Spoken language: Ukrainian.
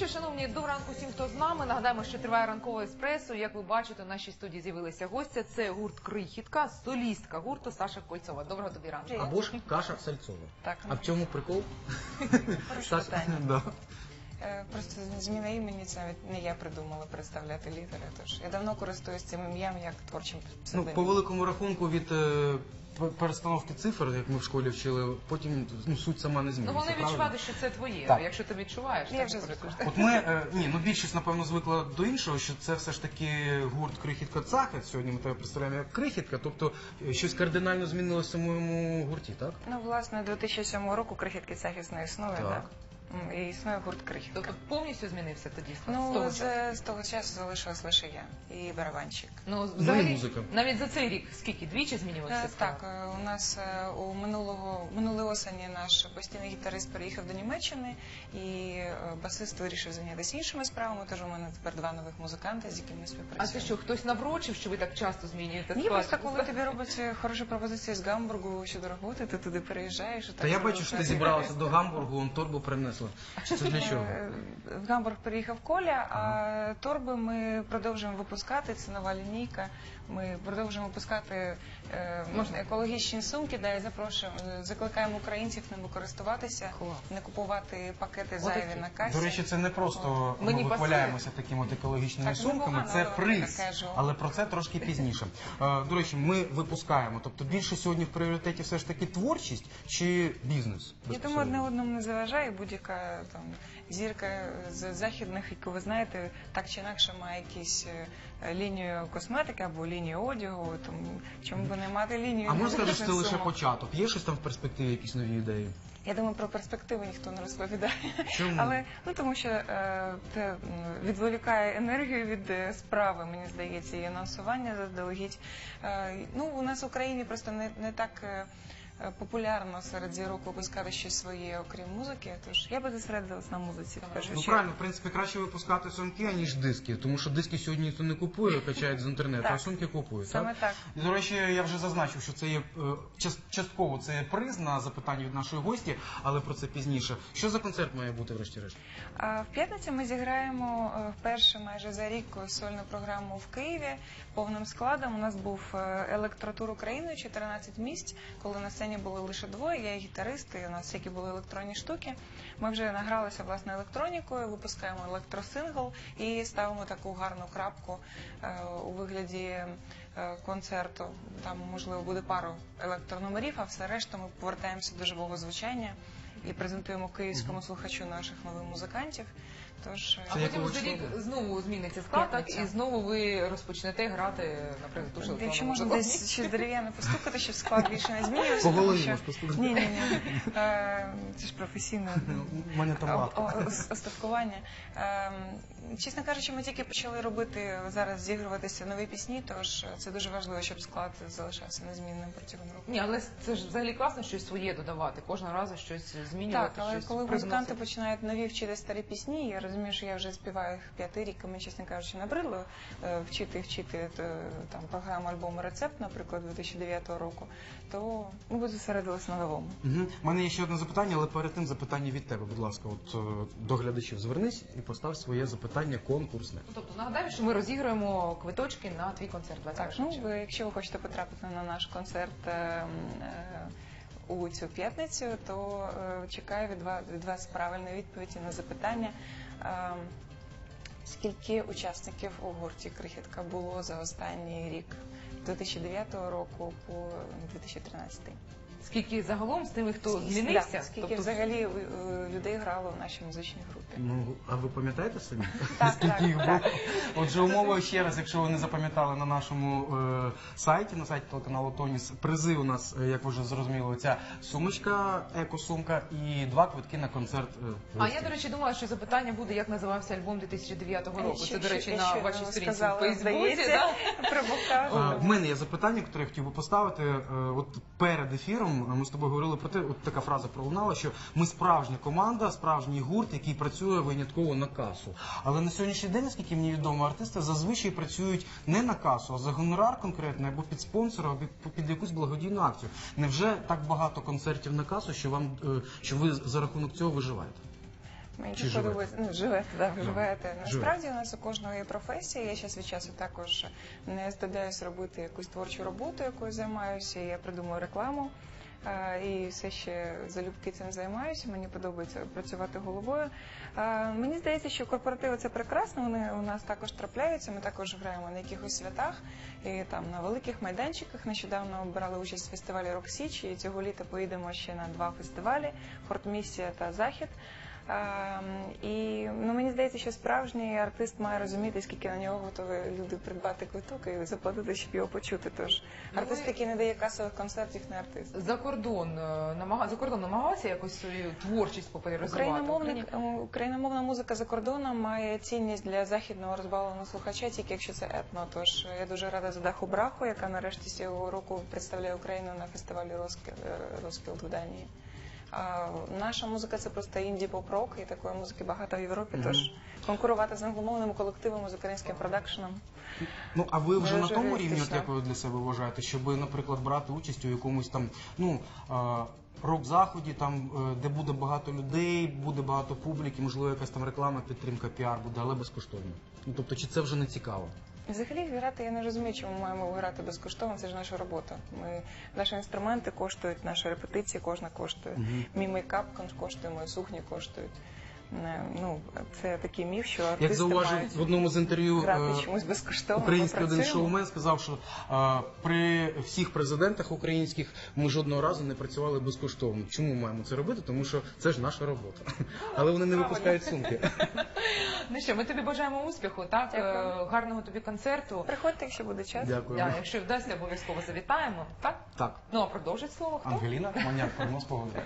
що, шановні, доброго ранку всім, хто з нами. Нагадаємо, що триває ранкове еспресо. Як ви бачите, в нашій студії з'явилися гостя. Це гурт Крихітка, солістка гурту Саша Кольцова. Доброго тобі ранку. Або ж каша сальцова. Так, А в чому прикол? хороше питання. Да. Е, Просто зміна імені це навіть не я придумала представляти літери. Тож я давно користуюсь цим ім'ям як творчим Ну, псевдонімом. по великому рахунку від е, п- перестановки цифр, як ми в школі вчили, потім ну, суть сама не Ну, зміниться. головне правильно? відчувати, що це твоє. Так. Якщо ти відчуваєш, Я так вже і звикла. користуєшся. От ми, е, ні, ну більшість, напевно, звикла до іншого, що це все ж таки гурт Крихітка Цахет. Сьогодні ми тебе представляємо як Крихітка, тобто е, щось кардинально змінилося в самому гурті, так? Ну, власне, 2007 року крихітки захисна існує, Так. так? І існує гурт крихітка. Тобто повністю змінився тоді з того Ну, часу? з, з того часу залишилась лише я і барабанщик. Ну, і взагалі, музика. навіть за цей рік скільки? Двічі змінювався Е, склад? Так, е, у нас е, у минулого минулої осені наш постійний гітарист переїхав до Німеччини, і басист вирішив зайнятися іншими справами. Тож у мене тепер два нових музиканти, з якими ми А співпрацюємо. це що, хтось наврочив, що ви так часто змінюєте Ні, склад? просто коли тобі роблять хороші пропозиції з Гамбургу щодо роботи, ти туди переїжджаєш. Та я бачу, що ти зібралася до Гамбургу, он торбу принесла. Це для чого? Е, В Гамбург приїхав Коля, а торби ми продовжуємо випускати. Це нова лінійка. Ми продовжуємо випускати е, Можна? екологічні сумки, де і запрошуємо, е, закликаємо українців ними користуватися, не купувати пакети зайві на касі. До речі, це не просто ми вихваляємося такими от екологічними Так, сумками, це приз. Але про це трошки пізніше. До речі, ми випускаємо. Тобто більше сьогодні в пріоритеті все ж таки творчість чи бізнес? Я думаю, одне одному не заважає будь-яка там зірка з західних, яку ви знаєте, так чи інакше має якісь е, лінію косметики або лінію одягу. Тому чому би не мати лінію? А можна сказати, що це лише сумок? початок? Є щось там в перспективі, якісь нові ідеї? Я думаю, про перспективи ніхто не розповідає. Чому? Але ну тому що е, це м, відволікає енергію від е, справи, мені здається, і анонсування заздалегідь. Е, ну у нас в Україні просто не, не так. е, Популярно серед зірок випускати щось своє, окрім музики, тож я би зосередилась на музиці. в першу Ну чергу. правильно, в принципі, краще випускати сумки, аніж диски, тому що диски сьогодні ніхто не купує, качають з інтернету, Так. а сумки купують. Саме так. І, до речі, я вже зазначив, що це є е, час- частково це є приз на запитання від нашої гості, але про це пізніше. Що за концерт має бути, врешті-решт? А В п'ятницю ми зіграємо е, вперше майже за рік сольну програму в Києві повним складом. У нас був е, електротур Україною, 14 місць, коли на сцені були лише двоє. Я і гітарист, і у нас всякі були електронні штуки. Ми вже награлися власне електронікою, випускаємо електросингл і ставимо таку гарну крапку е, у вигляді е, концерту. Там можливо буде пару електрономерів, а все решта ми повертаємося до живого звучання і презентуємо київському слухачу наших нових музикантів. Тож е, А Це потім за рік знову зміниться склад, так, П'ятниця. і знову ви розпочнете грати, наприклад, ту ж Якщо електронну можна музику. десь щось дерев'яне постукати, щоб склад більше не змінювався. По тому голові що- можеш постукати. Ні, ні, ні. Е, Це ж професійно. У мене там О- о- ос- Остаткування. Ем, Чесно кажучи, ми тільки почали робити зараз зігруватися нові пісні, тож це дуже важливо, щоб склад залишався незмінним протягом року. Ні, але це ж взагалі класно щось своє додавати, кожного разу щось змінювати. Так, але щось коли привносити. музиканти починають нові вчити старі пісні, я розумію, що я вже співаю їх п'ятий рік, і мені, чесно кажучи, набридло е, вчити і вчити е, там програму альбому Рецепт, наприклад, 2009 року, то ми би зосередилися на новому. Угу. У мене є ще одне запитання, але перед тим запитання від тебе, будь ласка, от е, до глядачів звернись і постав своє запитання конкурсне. Ну, Тобто нагадаю, що ми розіграємо квиточки на твій концерт 21 Так, ну ви, якщо ви хочете потрапити на наш концерт е, м, е, у цю п'ятницю, то е, чекаю від вас, від вас правильної відповіді на запитання. Е, Скільки учасників у гурті Крихітка було за останній рік з 2009 року по 2013? Скільки загалом з тими, хто Скільки- да, скільки тобто, взагалі е, людей грало в нашій музичній групі? Ну, а ви пам'ятаєте самі? Так, Скільки їх було? так. Отже, умова ще раз, якщо ви не запам'ятали на нашому е, сайті, на сайті телеканалу Тоніс, призи у нас, е, як ви вже зрозуміли, ця сумочка, екосумка і два квитки на концерт. е, А я, до речі, думала, що запитання буде, як називався альбом 2009 року. Що- Це, до речі, що- на вашій сторінці в Фейсбуці. здається, да? Е, В мене є запитання, яке я хотів би поставити. Е, От перед ефіром е, ми з тобою говорили про те, от така фраза пролунала, що ми справжня команда, справжній гурт, який працює винятково на касу. Але на сьогоднішній день, наскільки мені відомо, артисти зазвичай працюють не на касу, а за гонорар конкретно, або під спонсора, або під- якусь благодійну акцію. Невже так багато концертів на касу, що вам е, що ви за рахунок цього виживаєте? Мені Чи тут живете? подобається, ну, живете, да, Да. живете. Насправді у нас у кожного є професія. Я час від часу також не здадаюсь робити якусь творчу роботу, якою займаюся. Я придумую рекламу. І все ще залюбки цим займаюся. Мені подобається працювати головою. Мені здається, що корпоративи це прекрасно. Вони у нас також трапляються. Ми також граємо на якихось святах і там на великих майданчиках. Нещодавно брали участь в фестивалі Рок Січ. І цього літа поїдемо ще на два фестивалі: Фортмісія та Захід. І ну мені здається, що справжній артист має розуміти, скільки на нього готові люди придбати квиток і заплатити, щоб його почути. Тож Ну, артист, який не дає касових концертів, не артист. За кордон е, намага... за кордон намагався якось свою творчість в Україномовна, музика за кордоном має цінність для західного розбавленого слухача, тільки якщо це етно. Тож я дуже рада за Даху Браху, яка нарешті цього року представляє Україну на фестивалі Роскіл, Роскілд в Данії. А наша музика це просто інді поп рок і такої музики багато в Європі. Мгм. Тож конкурувати з англомовними колективами з українським продакшеном. Ну а ви вже на тому рівні, от як ви для себе вважаєте, щоб, наприклад, брати участь у якомусь там ну а, рок-заході, там е, де буде багато людей, буде багато публіки, можливо, якась там реклама, підтримка, піар буде, але безкоштовно. Ну тобто, чи це вже не цікаво? Взагалі грати я не розумію, чому ми маємо грати безкоштовно. Це ж наша робота. Ми наші інструменти коштують, наші репетиції кожна коштує. Мій мейкап коштує, мої сухні коштують. Е, Ну це такий міф, що Як зауважив мають в одному з інтерв'ю грати е, чомусь безкоштовно. Український один шоумен сказав, що а, при всіх президентах українських ми жодного разу не працювали безкоштовно. Чому маємо це робити? Тому що це ж наша робота. Але вони не випускають сумки. Ну що, ми тобі бажаємо успіху, так? Дякую. Е, Гарного тобі концерту. Приходьте, якщо буде час. Дякую. Да, якщо вдасться, обов'язково завітаємо. Так? Так, Ну а продовжить слово хто? Ангеліна, маняк прогноз погоди.